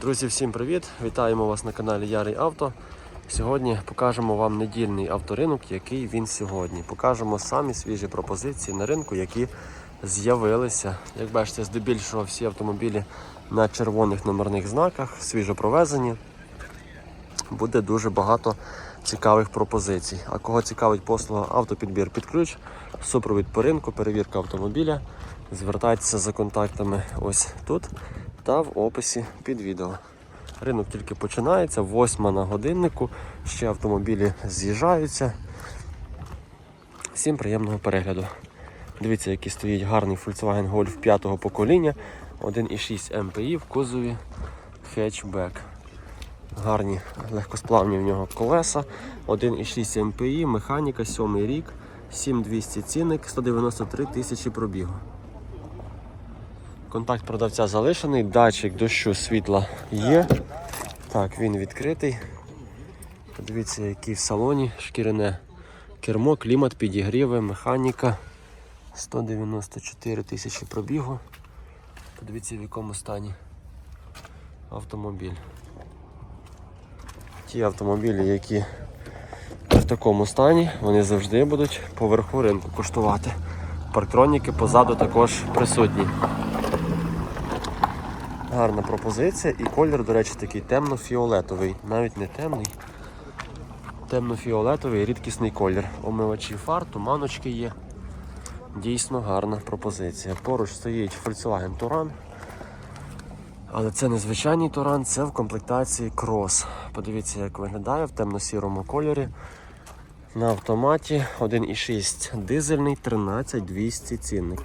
Друзі, всім привіт! Вітаємо вас на каналі Ярий Авто. Сьогодні покажемо вам недільний авторинок, який він сьогодні. Покажемо самі свіжі пропозиції на ринку, які з'явилися. Як бачите, здебільшого всі автомобілі на червоних номерних знаках, свіжо провезені. Буде дуже багато цікавих пропозицій. А кого цікавить послуга автопідбір під ключ, супровід по ринку, перевірка автомобіля. Звертайтеся за контактами ось тут та в описі під відео. Ринок тільки починається, восьма на годиннику, ще автомобілі з'їжджаються. Всім приємного перегляду. Дивіться, який стоїть гарний Volkswagen Golf 5 покоління, 1,6 MPI в кузові хетчбек. Гарні легкосплавні в нього колеса, 1,6 MPI, механіка, 7 рік, 7200 цінник, 193 тисячі пробігу. Контакт продавця залишений, датчик дощу світла є. Так, він відкритий. Подивіться, який в салоні, шкіряне кермо, клімат, підігріви, механіка. 194 тисячі пробігу. Подивіться, в якому стані автомобіль. Ті автомобілі, які в такому стані, вони завжди будуть поверху ринку коштувати. Парктроніки позаду також присутні. Гарна пропозиція і колір, до речі, такий темно-фіолетовий. Навіть не темний. Темно-фіолетовий, рідкісний колір. Омивачі фар, туманочки є. Дійсно гарна пропозиція. Поруч стоїть Volkswagen Touran. Але це не звичайний Туран, це в комплектації Cross. Подивіться, як виглядає в темно-сірому кольорі. На автоматі 1,6 дизельний 13200 цінник.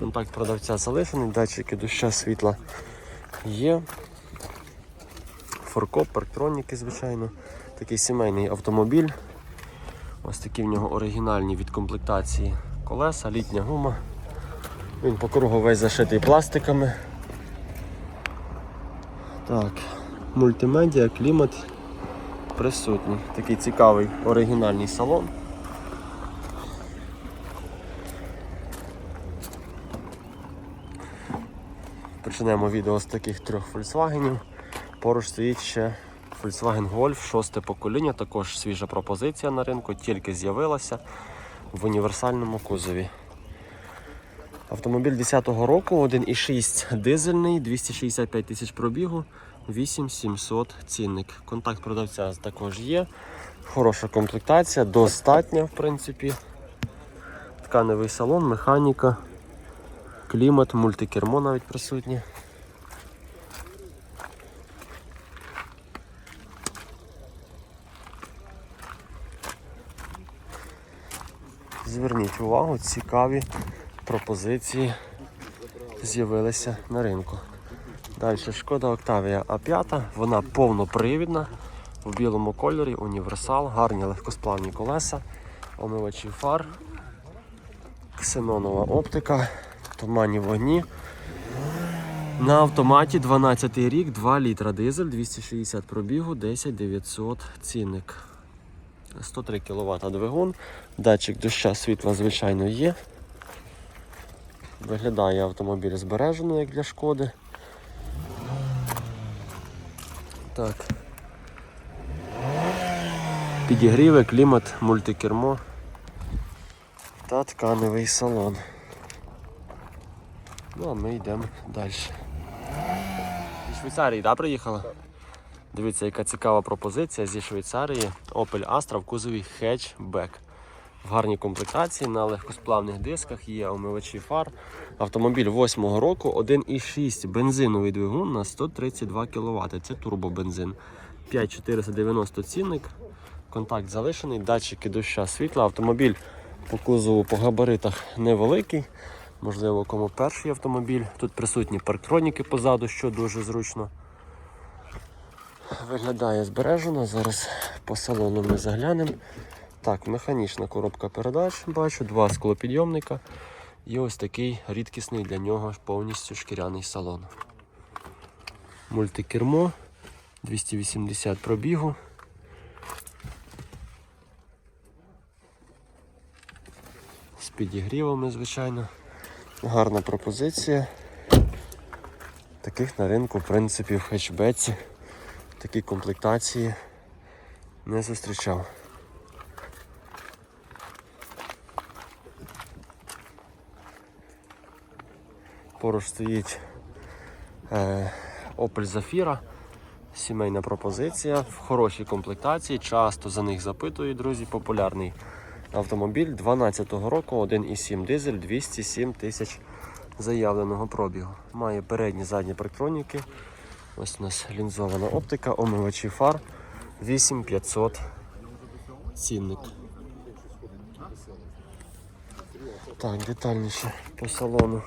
Контакт продавця залишений, датчики доща світла є. Форкоп, парктроніки, звичайно. Такий сімейний автомобіль. Ось такі в нього оригінальні від комплектації колеса, літня гума. Він по кругу весь зашитий пластиками. Так, мультимедіа, клімат присутній. Такий цікавий оригінальний салон. Почнемо відео з таких трьох Volkswagen. Поруч стоїть ще Volkswagen Golf, шосте покоління, також свіжа пропозиція на ринку, тільки з'явилася в універсальному кузові. Автомобіль 10-го року, 1,6 дизельний, 265 тисяч пробігу, 8700 цінник. Контакт продавця також є. Хороша комплектація, достатня, в принципі. Тканевий салон, механіка, клімат, мультикермо навіть присутнє. Зверніть увагу, цікаві пропозиції з'явилися на ринку. Далі шкода Octavia А5, вона повнопривідна в білому кольорі, універсал, гарні легкосплавні колеса, омивачі фар, ксенонова оптика, туманні вогні. На автоматі 12 рік, 2 літра дизель, 260 пробігу, 10 900 цінник. 103 кВт двигун, датчик доща світла, звичайно, є. Виглядає автомобіль збережено, як для шкоди. Так. Підігріви, клімат, мультикермо та тканевий салон. Ну а ми йдемо далі. Зі Швейцарії, так, приїхала? Дивіться, яка цікава пропозиція зі Швейцарії. Opel Astra в кузові хетчбек. В гарній комплектації на легкосплавних дисках є омивачі фар. Автомобіль 8-го року, 1,6 бензиновий двигун на 132 кВт. Це турбобензин. 5490 цінник. Контакт залишений, датчики доща світла. Автомобіль по кузову по габаритах невеликий. Можливо, кому перший автомобіль. Тут присутні парктроніки позаду, що дуже зручно. Виглядає збережено. Зараз по салону ми заглянемо. Так, механічна коробка передач, бачу, два склопідйомника і ось такий рідкісний для нього повністю шкіряний салон. Мультикермо 280 пробігу. З підігрівами, звичайно. Гарна пропозиція. Таких на ринку, в принципі, в хетчбеці, такі комплектації не зустрічав. Поруч стоїть е, Opel Zafira. Сімейна пропозиція в хорошій комплектації. Часто за них запитують, друзі. Популярний автомобіль 12-го року, 1,7 дизель, 207 тисяч заявленого пробігу. Має передні задні парктроніки. Ось у нас лінзована оптика, омивачі фар 8500 цінник. Так, детальніше по салону.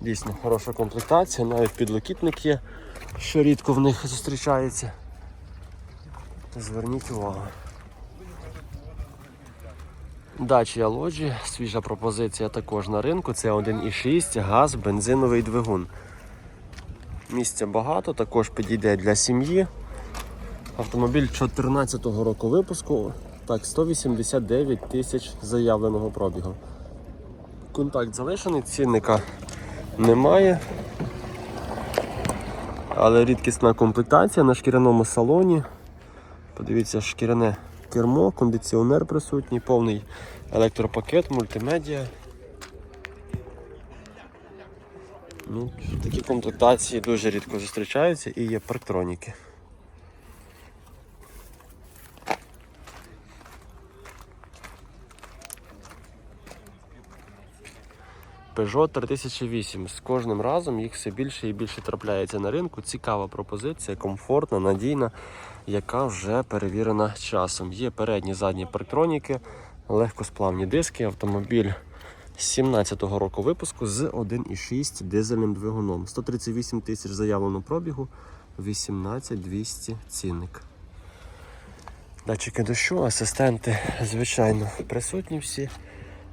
Дійсно хороша комплектація, навіть підлокітник є, що рідко в них зустрічається. Зверніть увагу. Дача лоджі, свіжа пропозиція також на ринку. Це 1,6 газ, бензиновий двигун. Місця багато, також підійде для сім'ї. Автомобіль 2014 року випуску. Так, 189 тисяч заявленого пробігу. Контакт залишений, цінника немає. Але рідкісна комплектація на шкіряному салоні. Подивіться, шкіряне кермо, кондиціонер присутній, повний електропакет, мультимедіа. Ну, такі комплектації дуже рідко зустрічаються і є парктроніки. Peugeot 3008. З кожним разом їх все більше і більше трапляється на ринку. Цікава пропозиція, комфортна, надійна, яка вже перевірена часом. Є передні задні парктроніки, легкосплавні диски, автомобіль 17-го року випуску з 1,6 дизельним двигуном. 138 тисяч заявлено пробігу, 18200 цінник. Датчики дощу, асистенти, звичайно, присутні всі.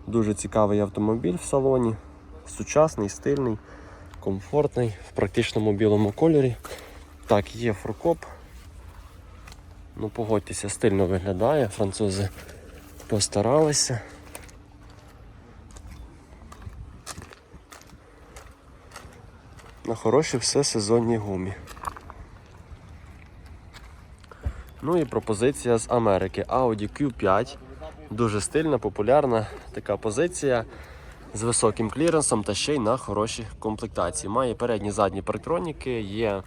Дуже цікавий автомобіль в салоні. Сучасний, стильний, комфортний, в практичному білому кольорі. Так, є фуркоп. Ну, погодьтеся, стильно виглядає. Французи постаралися. На хорошій все сезонній гумі. Ну і пропозиція з Америки. Audi Q5. Дуже стильна, популярна така позиція з високим кліренсом та ще й на хорошій комплектації. Має передні задні парктроніки, є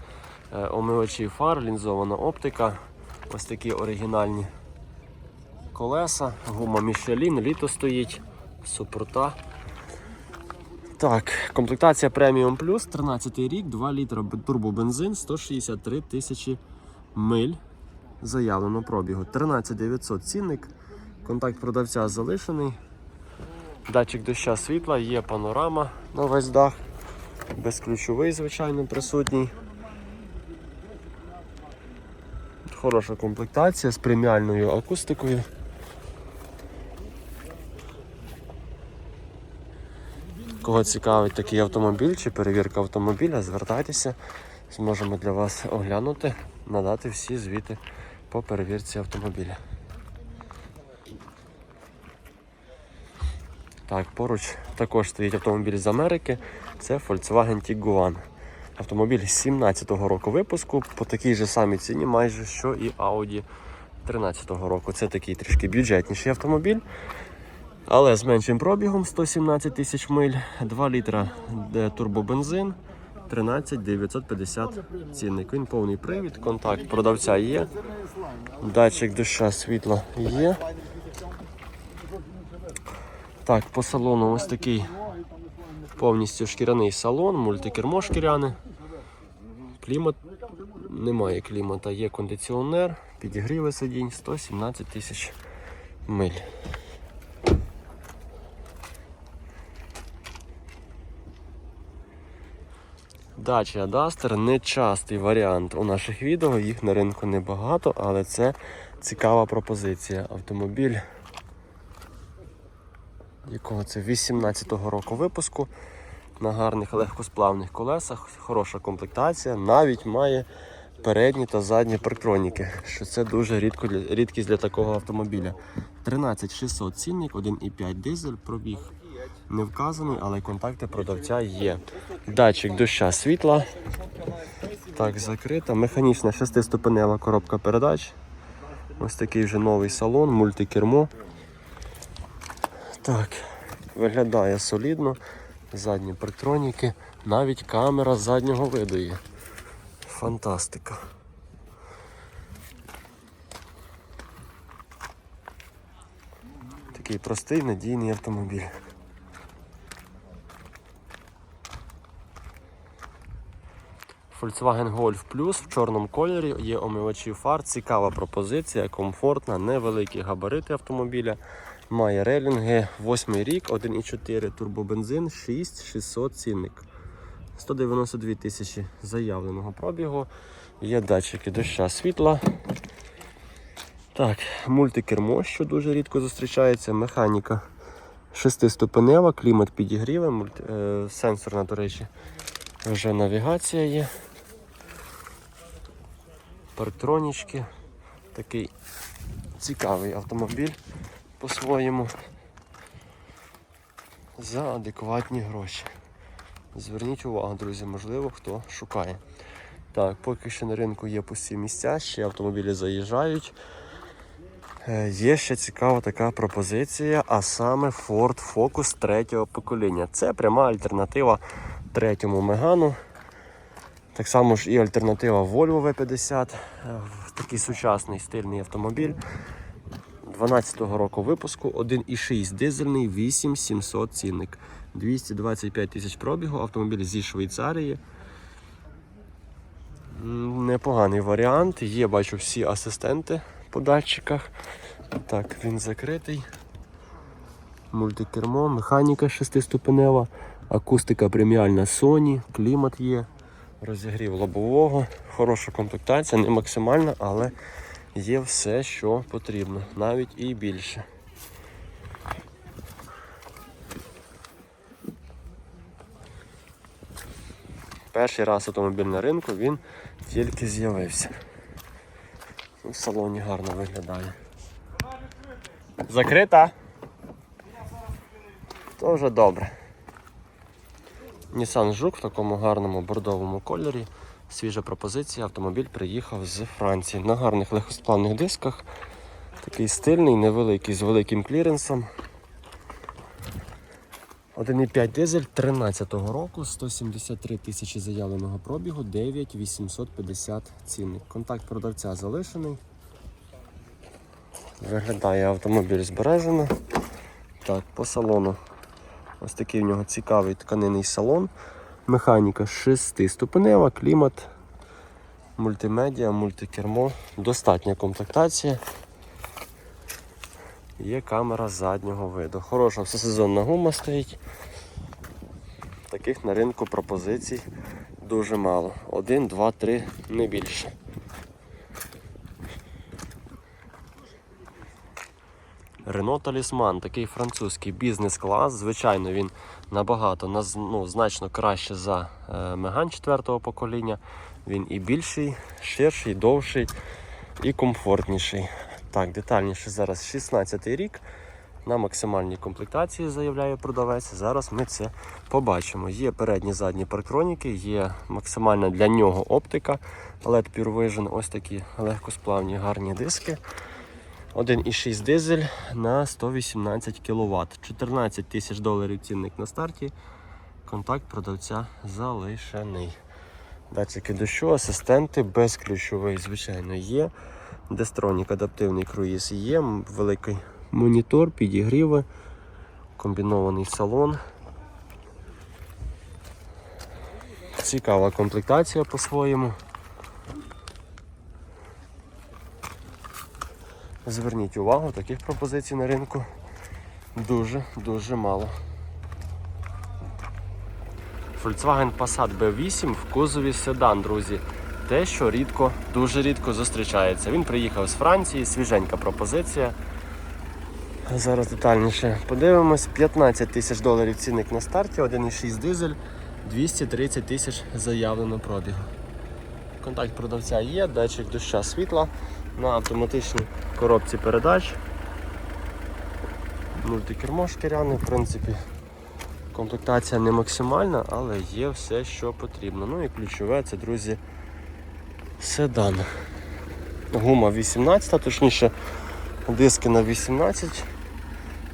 е, омивачі фар, лінзована оптика, ось такі оригінальні колеса, гума Michelin, літо стоїть, супорта. Так, комплектація Premium Plus, 13 рік, 2 літра турбобензин, 163 тисячі миль заявлено пробігу. 13900 цінник. Контакт продавця залишений. Датчик доща світла, є панорама на весь дах. Безключовий, звичайно, присутній. Хороша комплектація з преміальною акустикою. Кого цікавить такий автомобіль чи перевірка автомобіля, звертайтеся, зможемо для вас оглянути, надати всі звіти по перевірці автомобіля. Так, поруч також стоїть автомобіль з Америки. Це Volkswagen Tiguan. Автомобіль 17-го року випуску по такій же самій ціні, майже що і Audi 13-го року. Це такий трішки бюджетніший автомобіль, але з меншим пробігом 117 тисяч миль, 2 літра е, турбобензин, 13 950 цінник. Він повний привід, контакт продавця є, датчик доща світла є. Так, по салону ось такий повністю шкіряний салон, мультикермо шкіряне. Клімат немає клімата, є кондиціонер, підігріви сидінь, 117 тисяч миль. Дача Duster нечастий варіант у наших відео, їх на ринку небагато, але це цікава пропозиція. Автомобіль якого це 18-го року випуску. На гарних легкосплавних колесах, хороша комплектація, навіть має передні та задні парктроніки, що це дуже рідко, для- рідкість для такого автомобіля. 13600 цінник, 1,5 дизель, пробіг не вказаний, але контакти продавця є. Датчик доща світла. Так, закрита. Механічна шестиступенева коробка передач. Ось такий вже новий салон, мультикермо. Так, виглядає солідно. Задні парктроніки, навіть камера заднього виду є. Фантастика. Такий простий надійний автомобіль. Volkswagen Golf Plus в чорному кольорі є омивачі фар, цікава пропозиція, комфортна, невеликі габарити автомобіля. Має релінги, 8 рік, 1,4 турбобензин, 6600 цінник. 192 тисячі заявленого пробігу. Є датчики доща світла. Так, мультикермо, що дуже рідко зустрічається, механіка шестиступенева, клімат підігріве, мульти... е, сенсорна, до речі, вже навігація є. Парктронічки. Такий цікавий автомобіль по-своєму. За адекватні гроші. Зверніть увагу, друзі, можливо, хто шукає. Так, поки що на ринку є пусті місця, ще автомобілі заїжджають. Е, Є ще цікава така пропозиція, а саме Ford Focus третього покоління. Це пряма альтернатива третьому Мегану. Так само ж і альтернатива Volvo V50. Е, Такий сучасний стильний автомобіль. 12-го року випуску, 1,6 дизельний, 8700 цінник. 225 тисяч пробігу, автомобіль зі Швейцарії. Непоганий варіант. Є, бачу, всі асистенти по датчиках. Так, він закритий. Мультикермо, механіка шестиступенева, акустика преміальна Sony, клімат є, розігрів лобового, хороша комплектація, не максимальна, але є все, що потрібно, навіть і більше. Перший раз автомобіль на ринку він тільки з'явився. В салоні гарно виглядає. Закрита? То вже добре. Nissan Жук в такому гарному бордовому кольорі. Свіжа пропозиція. Автомобіль приїхав з Франції на гарних легкосплавних дисках. Такий стильний, невеликий, з великим кліренсом. 1,5 дизель 13-го року, 173 тисячі заявленого пробігу, 9850 цінник. Контакт продавця залишений. Виглядає автомобіль збережено. Так, по салону. Ось такий в нього цікавий тканинний салон. Механіка 6-ступенева, клімат, мультимедіа, мультикермо, достатня комплектація. Є камера заднього виду. Хороша всесезонна гума стоїть. Таких на ринку пропозицій дуже мало. Один, два, три, не більше. Рено Талісман, такий французький бізнес-клас. Звичайно, він набагато ну, значно краще за е, Меган 4 покоління. Він і більший, ширший, довший і комфортніший. Так, детальніше зараз 16 й рік. На максимальній комплектації заявляє продавець. Зараз ми це побачимо. Є передні задні парктроніки, є максимальна для нього оптика LED Pure Vision, ось такі легкосплавні гарні диски. 1,6 дизель на 118 кВт. 14 тисяч доларів цінник на старті. Контакт продавця залишений. Датчики дощу, асистенти, безключовий, звичайно, є. Дестронік адаптивний круїз є, великий монітор, підігріви, комбінований салон. Цікава комплектація по-своєму. Зверніть увагу, таких пропозицій на ринку дуже-дуже мало. Volkswagen Passat B8 в кузові седан, друзі. Те, що рідко, дуже рідко зустрічається. Він приїхав з Франції, свіженька пропозиція. Зараз детальніше подивимось. 15 тисяч доларів цінник на старті, 1,6 дизель, 230 тисяч заявлено пробігу. Контакт продавця є, датчик доща світла на автоматичній коробці передач. Мультикермо шкіряне, в принципі, Комплектація не максимальна, але є все, що потрібно. Ну і ключове це, друзі, седан. Гума 18, точніше, диски на 18.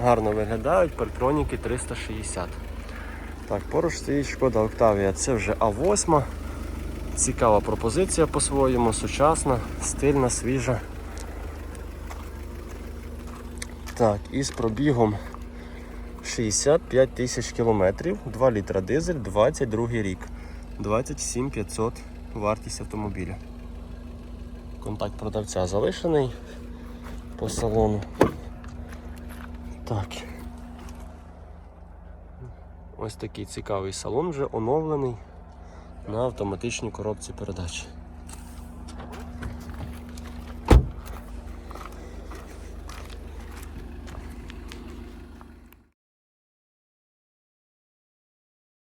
Гарно виглядають, партроніки 360. Так, поруч стоїть шкода Октавія. Це вже А8. Цікава пропозиція по-своєму, сучасна, стильна, свіжа. Так, і з пробігом 65 тисяч кілометрів, 2 літра дизель, 22 рік. 27 500 вартість автомобіля. Контакт продавця залишений по салону. Так. Ось такий цікавий салон вже оновлений на автоматичній коробці передач.